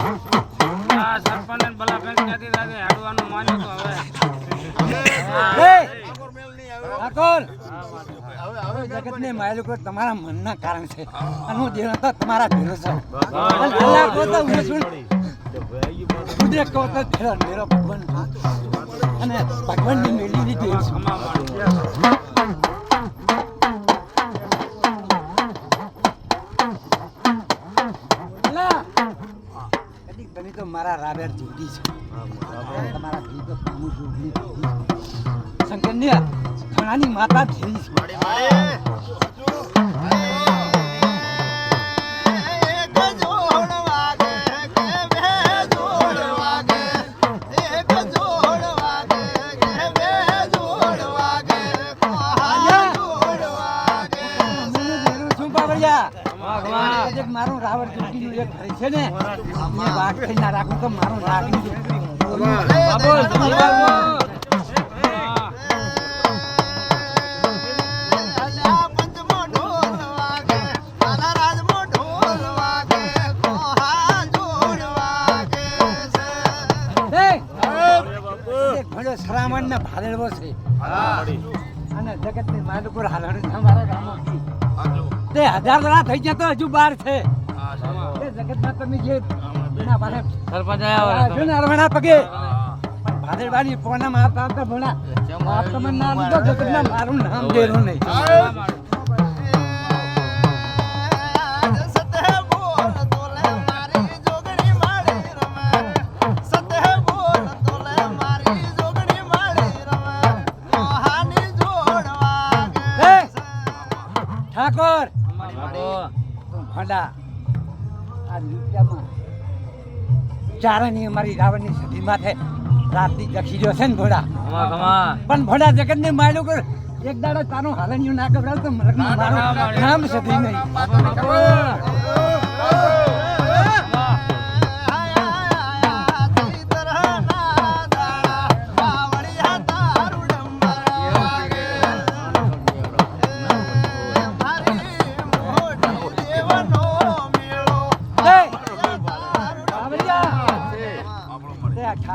આ સરપંચ ને ભલા ફેંસ ક્યાંથી થાય છે? માન્યું તો હવે. ઠાકોર હવે જગતને માયેલું કોઈ તમારા મનના કારણ છે. અને હું દેવ તમારા ભેરો છું. અને કહો તો હું છું. કુદરત કહો તો ભેરો ભગવાન. અને ભગવાનની મેળવી દેવ તમે તો મારા રાબેર જોડી છે. તમારા ભી તો પામું જોડી શંકરનિયા ઘણાની માતા થઈ છે. મારું રાવણ ચૂંટીનું એક ઘર છે ને મેં વાત થઈ ના રાખું તો મારું! એક ઘોડો સરામણના ભાદરવો છે અને જગતની માલકુર હાલણ છે અમારા ગામમાંથી. તે હજાર દડા થઈ ગયા તો હજુ બાર છે. તમે જે સરપંચ આયા જો ને અરવણા પગે. ભાદરવાની પોના મારતા હતા ભણા આ તમને નામ તો જગતના મારું નામ દેરું નહીં. ઠાકોર. ભડા આ નૃત્યમાં ચારણી અમારી રાવણની સદીમાં છે રાતની જખી જશે છે ને ખમા. પણ ભોડા જગત ને માયલું કર એક દાડો તારું હાલન્યું ના કબરાવ તો નામ સદી નહીં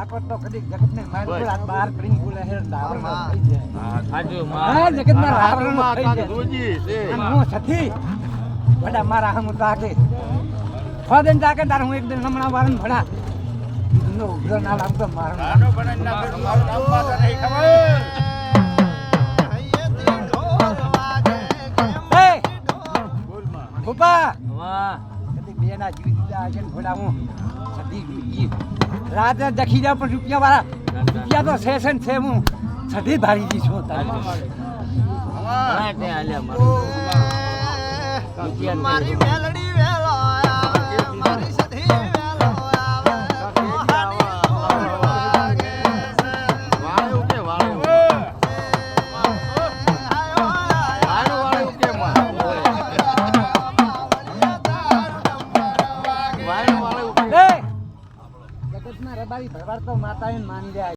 ઠાકોર તો કદી બોલે થઈ જાય. માં. હું ભડા મારા હમ તાકે ફોદન તાકે તાર હું એક દિન હમણાં વારન ભડા નો ઉગ્ર ના મારું. કદી બે ના જીવી દીધા છે ભોડા ભડા હું? રાતે દખી જાવ પણ રૂપિયા વાળા રૂપિયા તો છે છે ને છે હું છઠી ભારી દી છું તારી ઘણા તે હાલ્યા મારે. મારી મેલડી વેલો આવે, મારી? સધી વેલો હે રબારી ભરવાડ તો માતાએ માની રહ્યા